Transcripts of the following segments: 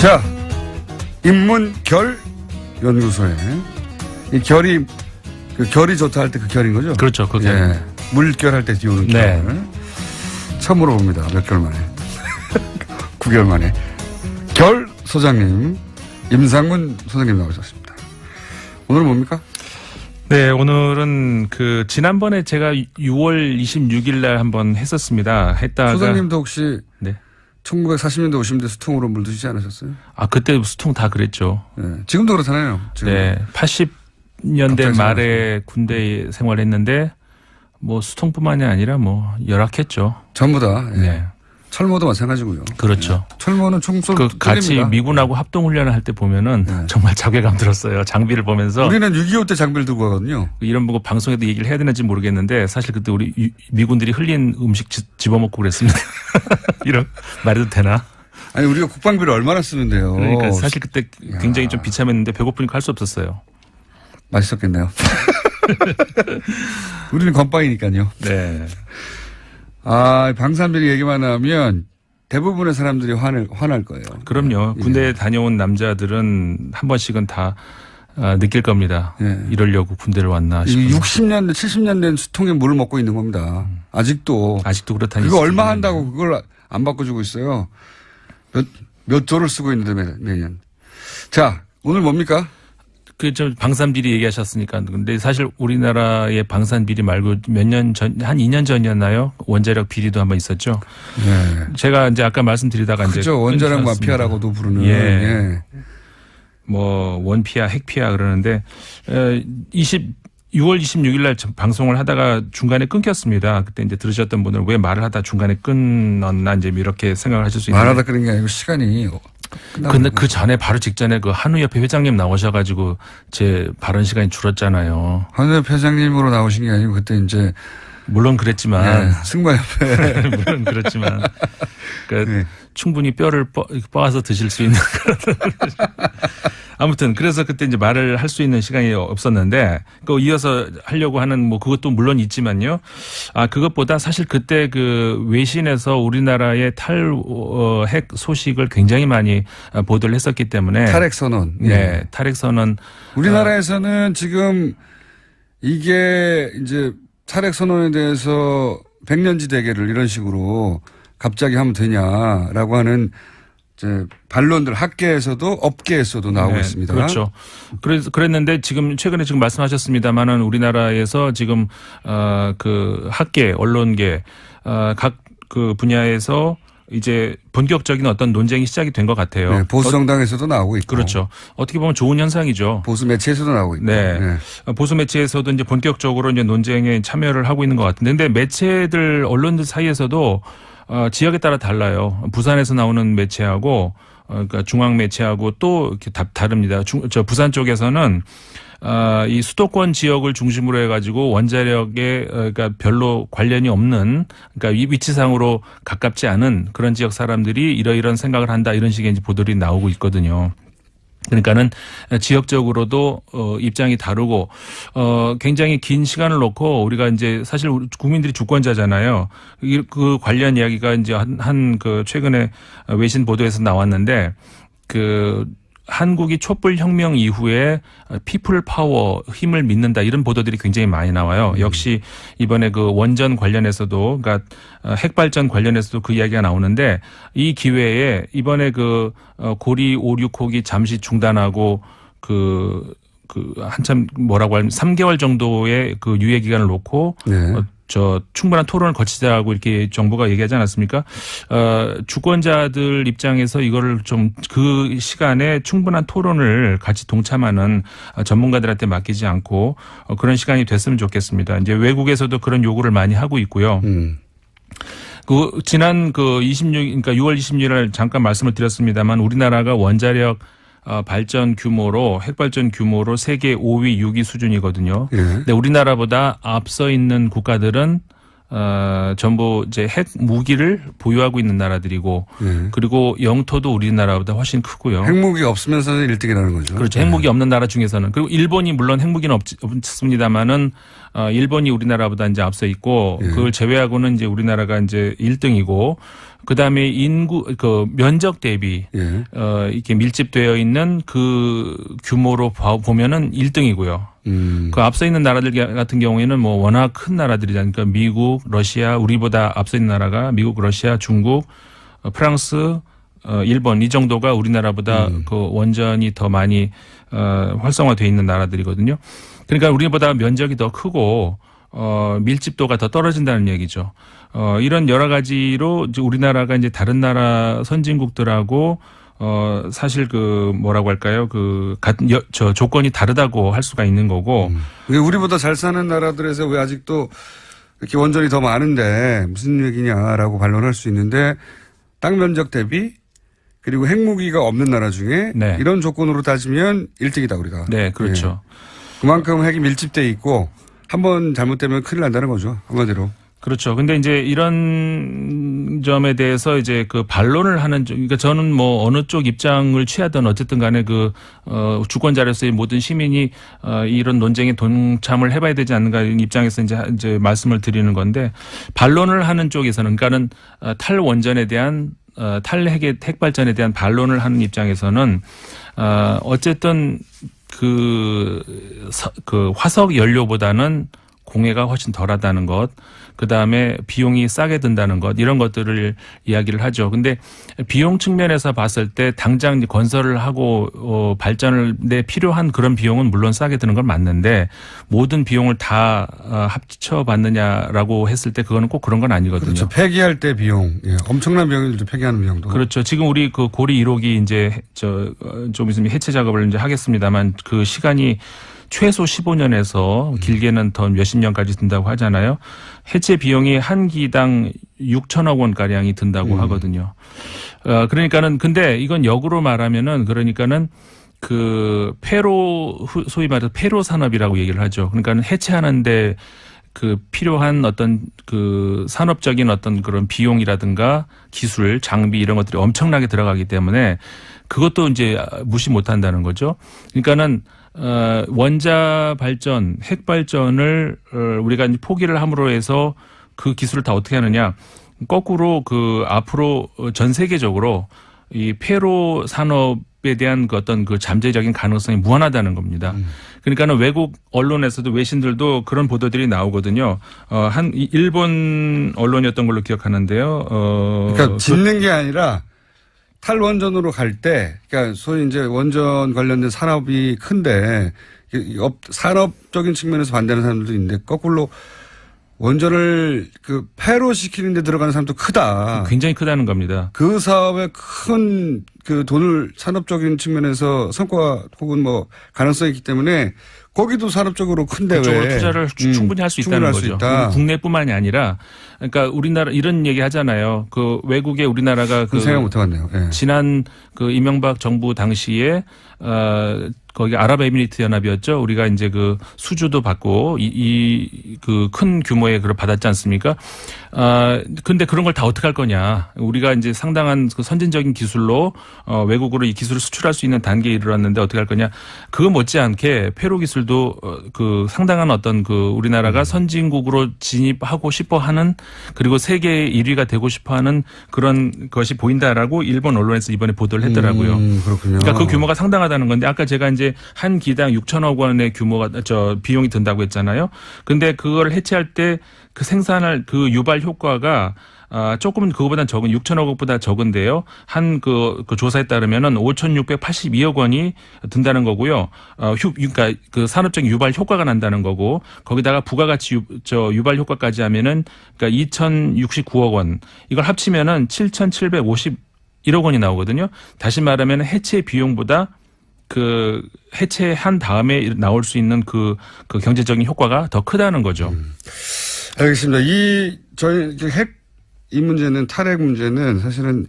자, 인문결 연구소에 이 결이 그 결이 좋다 할 때 그 결인 거죠? 그렇죠. 그게 예. 물결 할 때 띄우는 네. 결. 처음으로 봅니다. 몇 개월 만에. 9개월 만에. 결 소장님, 임상문 소장님 나오셨습니다. 오늘은 뭡니까? 네, 오늘은 그 지난번에 제가 6월 26일 날 한번 했었습니다. 했다가 소장님도 혹시 네. 1940년대 50년대 수통으로 물드시지 않으셨어요? 아 그때 수통 다 그랬죠. 예. 지금도 그렇잖아요. 지금. 네, 80년대 갑자기 말에 군대 생활했는데 뭐 수통뿐만이 아니라 뭐 열악했죠. 전부 다. 예. 네, 철모도 마찬가지고요. 그렇죠. 철모는 총쏠 그 같이 때립니다. 미군하고 합동 훈련을 할 때 보면은 네. 정말 자괴감 들었어요. 장비를 보면서 우리는 6.25 때 장비를 들고 가거든요. 이런 거 방송에도 얘기를 해야 되는지 모르겠는데 사실 그때 우리 유- 미군들이 흘린 음식 지- 집어먹고 그랬습니다. 이런 말해도 되나? 아니 우리가 국방비를 얼마나 쓰는데요. 그러니까 사실 그때 야. 굉장히 좀 비참했는데 배고프니까 할 수 없었어요. 맛있었겠네요. 우리는 건빵이니까요. 네. 아 방산비리 얘기만 하면 대부분의 사람들이 화낼, 화날 거예요. 그럼요. 예. 군대 다녀온 남자들은 한 번씩은 다 아, 느낄 겁니다. 예. 이러려고 군대를 왔나 이 싶은. 60년대, 70년 된 수통에 물을 먹고 있는 겁니다. 아직도. 아직도 그렇다니. 그거 얼마 한다고 그걸 안 바꿔주고 있어요. 몇, 몇 조를 쓰고 있는데 매- 매년. 자, 오늘 뭡니까? 그 저 방산 비리 얘기하셨으니까 근데 사실 우리나라의 방산 비리 말고 몇 년 전 한 2년 전이었나요? 원자력 비리도 한번 있었죠. 네. 제가 이제 아까 말씀드리다가 이제 그죠. 원자력 끊기셨습니다. 마피아라고도 부르는. 예. 예. 뭐 원피아, 핵피아 그러는데 에, 20 6월 26일 날 방송을 하다가 중간에 끊겼습니다. 그때 이제 들으셨던 분들은 왜 말을 하다 중간에 끊었나 이제 이렇게 생각을 하실 수 있는데 말하다 그런 게 아니고 시간이. 근데 그 전에 바로 직전에 그 한우협회 회장님 나오셔가지고 제 발언 시간이 줄었잖아요. 한우협 회장님으로 나오신 게 아니고 그때 이제 물론 그랬지만 예, 승마협회. 물론 그렇지만 그러니까 네. 충분히 뼈를 뻐, 뻐서 드실 수 있는 그런 아무튼 그래서 그때 이제 말을 할 수 있는 시간이 없었는데 그 이어서 하려고 하는 뭐 그것도 물론 있지만요. 아 그것보다 사실 그때 그 외신에서 우리나라의 탈핵 소식을 굉장히 많이 어, 보도를 했었기 때문에 탈핵 선언. 예. 네 탈핵 선언 우리나라에서는 지금 이게 이제 탈핵 선언에 대해서 백년지 대계를 이런 식으로 갑자기 하면 되냐라고 하는 이제 반론들 학계에서도 업계에서도 나오고 네, 있습니다. 그렇죠. 그래서 그랬는데 지금 최근에 지금 말씀하셨습니다만은 우리나라에서 지금 어그 학계, 언론계 어각 그 분야에서 이제 본격적인 어떤 논쟁이 시작이 된 것 같아요. 네, 보수 정당에서도 나오고 있고. 어, 그렇죠. 어떻게 보면 좋은 현상이죠. 보수 매체에서도 나오고 있고. 네. 네. 어, 보수 매체에서도 이제 본격적으로 이제 논쟁에 참여를 하고 있는 것 같은데, 근데 매체들 언론들 사이에서도 어, 지역에 따라 달라요. 부산에서 나오는 매체하고 어, 그러니까 중앙 매체하고 또 이렇게 다, 다릅니다. 중, 저 부산 쪽에서는 아, 이 수도권 지역을 중심으로 해가지고 원자력에 어, 그러니까 별로 관련이 없는 그러니까 이 위치상으로 가깝지 않은 그런 지역 사람들이 이러이런 생각을 한다 이런 식의 보도들이 나오고 있거든요. 그러니까는 지역적으로도 어 입장이 다르고 어 굉장히 긴 시간을 놓고 우리가 이제 사실 우리 국민들이 주권자잖아요. 이- 그 관련 이야기가 이제 한한그 최근에 외신 보도에서 나왔는데 그 한국이 촛불 혁명 이후에 피플 파워 힘을 믿는다 이런 보도들이 굉장히 많이 나와요. 역시 이번에 그 원전 관련해서도 그러니까 어, 핵발전 관련해서도 그 이야기가 나오는데 이 기회에 이번에 그 어, 고리 5, 6호기 잠시 중단하고 그 그 한참 뭐라고 하면 3개월 정도의 그 유예 기간을 놓고 네. 어, 저 충분한 토론을 거치자고 이렇게 정부가 얘기하지 않았습니까? 어, 주권자들 입장에서 이거를 좀 그 시간에 충분한 토론을 같이 동참하는 어, 전문가들한테 맡기지 않고 어, 그런 시간이 됐으면 좋겠습니다. 이제 외국에서도 그런 요구를 많이 하고 있고요. 음. 그 지난 그 26, 그러니까 6월 26일 잠깐 말씀을 드렸습니다만 우리나라가 원자력 어, 발전 규모로 핵발전 규모로 세계 5위, 6위 수준이거든요. 예. 근데 우리나라보다 앞서 있는 국가들은 어, 전부 이제 핵 무기를 보유하고 있는 나라들이고 예. 그리고 영토도 우리나라보다 훨씬 크고요. 핵무기 없으면서는 1등이라는 거죠. 그렇죠. 예. 핵무기 없는 나라 중에서는 그리고 일본이 물론 핵무기는 없, 없습니다만은 어, 일본이 우리나라보다 이제 앞서 있고 예. 그걸 제외하고는 이제 우리나라가 이제 1등이고 그다음에 인구 그 면적 대비 예. 어 이렇게 밀집되어 있는 그 규모로 봐- 보면은 1등이고요. 음. 그 앞서 있는 나라들 같은 경우에는 뭐 워낙 큰 나라들이잖아요. 그러니까 미국, 러시아, 우리보다 앞서 있는 나라가 미국, 러시아, 중국, 어, 프랑스, 어, 일본 이 정도가 우리나라보다 그 원전이 더 많이 어, 활성화돼 있는 나라들이거든요. 그러니까 우리보다 면적이 더 크고 어, 밀집도가 더 떨어진다는 얘기죠. 어, 이런 여러 가지로 이제 우리나라가 이제 다른 나라 선진국들하고 어, 사실 그 뭐라고 할까요? 그 같은 여, 저 조건이 다르다고 할 수가 있는 거고 근데 우리보다 잘 사는 나라들에서 왜 아직도 이렇게 원전이 더 많은데 무슨 얘기냐라고 반론할 수 있는데 땅 면적 대비 그리고 핵무기가 없는 나라 중에 네. 이런 조건으로 따지면 1등이다 우리가. 네, 그렇죠. 예. 그만큼 핵이 밀집돼 있고 한 번 잘못되면 큰일 난다는 거죠 한마디로. 그렇죠. 근데 이제 이런 점에 대해서 이제 그 반론을 하는 쪽, 그러니까 저는 뭐 어느 쪽 입장을 취하든 어쨌든 간에 그, 어, 주권자로서의 모든 시민이 어, 이런 논쟁에 동참을 해봐야 되지 않는가 이런 입장에서 이제, 이제 말씀을 드리는 건데 반론을 하는 쪽에서는 그러니까는 어, 탈원전에 대한 어, 탈핵의 핵발전에 대한 반론을 하는 입장에서는 어, 어쨌든 그, 서- 그 화석 연료보다는 공해가 훨씬 덜하다는 것, 그 다음에 비용이 싸게 든다는 것, 이런 것들을 이야기를 하죠. 근데 비용 측면에서 봤을 때 당장 건설을 하고, 어, 발전을 내 필요한 그런 비용은 물론 싸게 드는 건 맞는데 모든 비용을 다 어, 합쳐 받느냐라고 했을 때 그거는 꼭 그런 건 아니거든요. 그렇죠. 폐기할 때 비용, 예. 엄청난 비용이 들죠. 폐기하는 비용도. 그렇죠. 지금 우리 그 고리 1호기 이제 저 좀 있으면 해체 작업을 이제 하겠습니다만 그 시간이 최소 15년에서 길게는 더 몇십 년까지 든다고 하잖아요. 해체 비용이 한 기당 6천억 원 가량이 든다고 하거든요. 어 그러니까는 근데 이건 역으로 말하면은 그러니까는 그 폐로 후- 소위 말해서 폐로 산업이라고 얘기를 하죠. 그러니까는 해체하는데 그 필요한 어떤 그 산업적인 어떤 그런 비용이라든가 기술, 장비 이런 것들이 엄청나게 들어가기 때문에 그것도 이제 무시 못 한다는 거죠. 그러니까는 어 원자 발전, 핵 발전을 어, 우리가 이제 포기를 함으로 해서 그 기술을 다 어떻게 하느냐? 거꾸로 그 앞으로 전 세계적으로 이 폐로 산업에 대한 그 어떤 그 잠재적인 가능성이 무한하다는 겁니다. 그러니까는 외국 언론에서도 외신들도 그런 보도들이 나오거든요. 어, 한 이- 일본 언론이었던 걸로 기억하는데요. 어, 그러니까 짓는 게 아니라 탈원전으로 갈 때, 그러니까 소위 이제 원전 관련된 산업이 큰데, 이 업- 산업적인 측면에서 반대하는 사람들도 있는데, 거꾸로 원전을 그 폐로 시키는 데 들어가는 사람도 크다. 굉장히 크다는 겁니다. 그 사업에 큰 그 돈을 산업적인 측면에서 성과 혹은 뭐 가능성이 있기 때문에 거기도 산업적으로 큰데 그쪽으로 왜 투자를 추- 음, 충분히 할 수 있다는 할수 거죠. 있다. 국내뿐만이 아니라 그러니까 우리나라 이런 얘기 하잖아요. 그 외국에 우리나라가 그그 생각 못 해봤네요. 예. 지난 그 이명박 정부 당시에 어 거기 아랍에미리트 연합이었죠. 우리가 이제 그 수주도 받고 이 그 큰 규모의 그걸 받았지 않습니까? 아 근데 그런 걸 다 어떻게 할 거냐? 우리가 이제 상당한 그 선진적인 기술로 어 외국으로 이 기술을 수출할 수 있는 단계에 이르렀는데 어떻게 할 거냐? 그거 못지않게 페로 기술도 어, 그 상당한 어떤 그 우리나라가 선진국으로 진입하고 싶어 하는 그리고 세계 1위가 되고 싶어 하는 그런 것이 보인다라고 일본 언론에서 이번에 보도를 했더라고요. 음, 그렇군요. 그러니까 그 규모가 상당하다는 건데 아까 제가 이제 한 기당 6천억 원의 규모가 저 비용이 든다고 했잖아요. 근데 그걸 해체할 때 그 생산할 그 유발 효과가 아, 조금은 그거보다 적은 6천억 원보다 적은데요. 한그 그 조사에 따르면은 5,682억 원이 든다는 거고요. 어, 휴, 그러니까 그 산업적인 유발 효과가 난다는 거고 거기다가 부가가치 유, 저 유발 효과까지 하면은 그러니까 2,069억 원 이걸 합치면은 7,751억 원이 나오거든요. 다시 말하면 해체 비용보다 그 해체한 다음에 나올 수 있는 그, 그 경제적인 효과가 더 크다는 거죠. 알겠습니다. 이 저희 핵 이 문제는 탈핵 문제는 사실은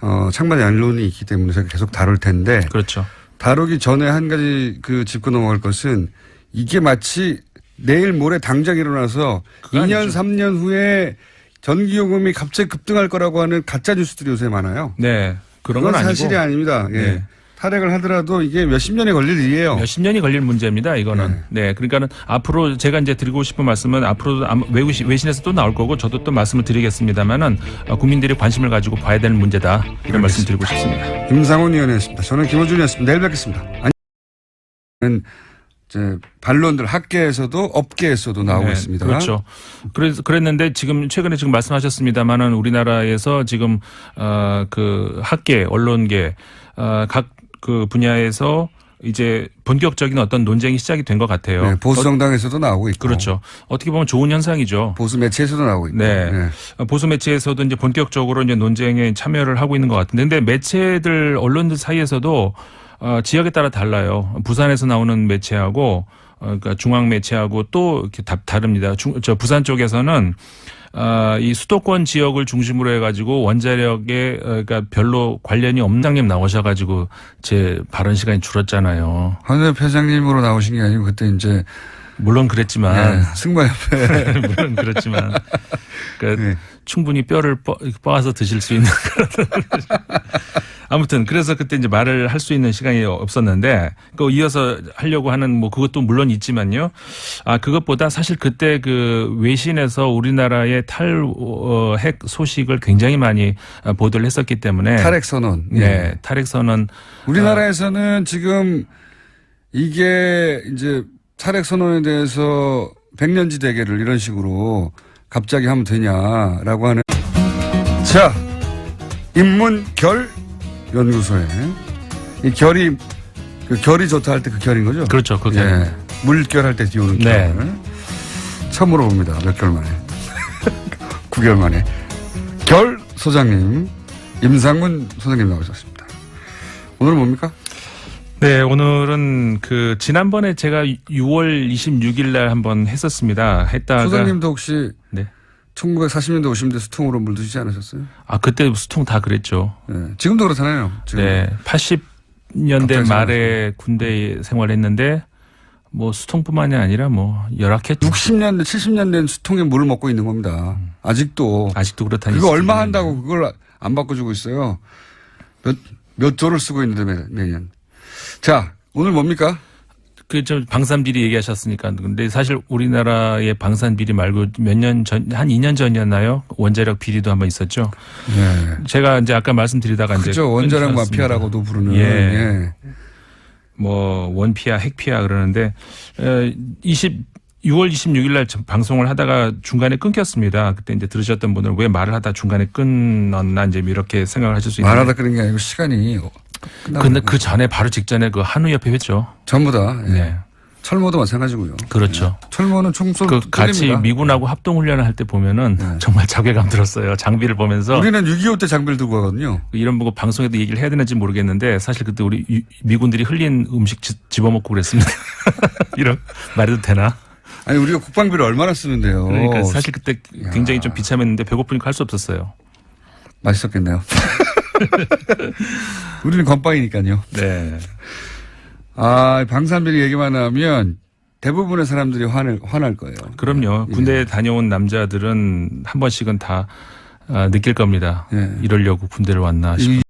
어 창반의 안론이 있기 때문에 제가 계속 다룰 텐데 그렇죠. 다루기 전에 한 가지 그 짚고 넘어갈 것은 이게 마치 내일 모레 당장 일어나서 그거 2년, 아니죠. 3년 후에 전기요금이 갑자기 급등할 거라고 하는 가짜 뉴스들이 요새 많아요. 네. 그런 건 아니고 사실이 아닙니다. 예. 네. 탈핵을 하더라도 이게 몇십 년이 걸릴 일이에요. 몇십 년이 걸릴 문제입니다. 이거는. 네. 그러니까는 앞으로 제가 이제 드리고 싶은 말씀은 앞으로 아마 외신, 외신에서 또 나올 거고 저도 또 말씀을 드리겠습니다만은 어, 국민들이 관심을 가지고 봐야 되는 문제다. 이런 말씀 드리고 싶습니다. 김상훈 의원이었습니다. 저는 김호준이었습니다. 내일 뵙겠습니다. 아니, 이제 반론들 학계에서도 업계에서도 나오고 네, 있습니다. 그렇죠. 그래서 그랬는데 지금 최근에 지금 말씀하셨습니다만은 우리나라에서 지금 어그 학계, 언론계 어각 그 분야에서 이제 본격적인 어떤 논쟁이 시작이 된 것 같아요. 네, 보수 정당에서도 나오고 있고. 어, 그렇죠. 어떻게 보면 좋은 현상이죠. 보수 매체에서도 나오고 있고. 네. 보수 매체에서도 이제 본격적으로 이제 논쟁에 참여를 하고 있는 것 같은데, 근데 매체들 언론들 사이에서도 어, 지역에 따라 달라요. 부산에서 나오는 매체하고 어, 그러니까 중앙 매체하고 또 이렇게 다, 다릅니다. 중, 저 부산 쪽에서는 어, 이 수도권 지역을 중심으로 해가지고 원자력에 어, 그러니까 별로 관련이 없는 장님 나오셔가지고 제 발언 시간이 줄었잖아요. 황 회장님으로 나오신 게 아니고 그때 이제 물론 그랬지만 네, 승마협회 물론 그렇지만 그러니까 네. 충분히 뼈를 뻐, 서 드실 수 있는 그런 아무튼 그래서 그때 이제 말을 할 수 있는 시간이 없었는데 그 이어서 하려고 하는 뭐 그것도 물론 있지만요. 아 그것보다 사실 그때 그 외신에서 우리나라의 탈핵 소식을 굉장히 많이 어, 보도를 했었기 때문에 탈핵 선언. 예. 네 탈핵 선언 우리나라에서는 지금 이게 이제 탈핵 선언에 대해서 백년지 대계를 이런 식으로 갑자기 하면 되냐라고 하는 자 인문 결 연구소에 이 결이 그 결이 좋다 할 때 그 결인 거죠? 그렇죠 그게 예. 물결 할때 띄우는 네. 결. 처음으로 봅니다. 몇 개월 만에. 9개월 만에. 결 소장님, 임상문 소장님 나오셨습니다. 오늘은 뭡니까? 네, 오늘은 그 지난번에 제가 6월 26일 날 한번 했었습니다. 했다가 소장님도 혹시 네. 1940년대 50년대 수통으로 물드시지 않으셨어요? 아 그때 수통 다 그랬죠. 예. 지금도 그렇잖아요. 지금. 네, 80년대 갑자기 말에 군대 생활했는데 뭐 수통뿐만이 아니라 뭐 열악했죠. 60년대, 70년대는 수통에 물을 먹고 있는 겁니다. 아직도. 아직도 그렇다니. 그거 얼마 한다고 그걸 안 바꿔주고 있어요. 몇, 몇 조를 쓰고 있는데 매- 매년. 자, 오늘 뭡니까? 그 저 방산 비리 얘기하셨으니까 근데 사실 우리나라의 방산 비리 말고 몇 년 전 한 2년 전이었나요? 원자력 비리도 한번 있었죠. 네. 제가 이제 아까 말씀드리다가 이제 그죠. 원자력 끊지 않았습니다. 마피아라고도 부르는. 예. 예. 뭐 원피아, 핵피아 그러는데 에, 20 6월 26일 날 방송을 하다가 중간에 끊겼습니다. 그때 이제 들으셨던 분들은 왜 말을 하다 중간에 끊었나 이제 이렇게 생각을 하실 수 있는데 말하다 그런 게 아니고 시간이 근데 그 전에 바로 직전에 그 한우협회 했죠. 전부 다. 예. 네. 철모도 마찬가지고요. 그렇죠. 철모는 총쏠 그 같이 때립니다. 미군하고 합동 훈련을 할 때 보면은 네. 정말 자괴감 들었어요. 장비를 보면서 우리는 6.25 때 장비를 들고 가거든요. 이런 거 방송에도 얘기를 해야 되는지 모르겠는데 사실 그때 우리 유- 미군들이 흘린 음식 지- 집어먹고 그랬습니다. 이런 말해도 되나? 아니 우리가 국방비를 얼마나 쓰는데요. 그러니까 사실 그때 야. 굉장히 좀 비참했는데 배고프니까 할 수 없었어요. 맛있었겠네요. 우리는 건빵이니까요. 네. 아 방산비리 얘기만 하면 대부분의 사람들이 화낼, 화날 거예요. 그럼요. 군대에 다녀온 남자들은 한 번씩은 다 아, 느낄 겁니다. 예. 이러려고 군대를 왔나. 이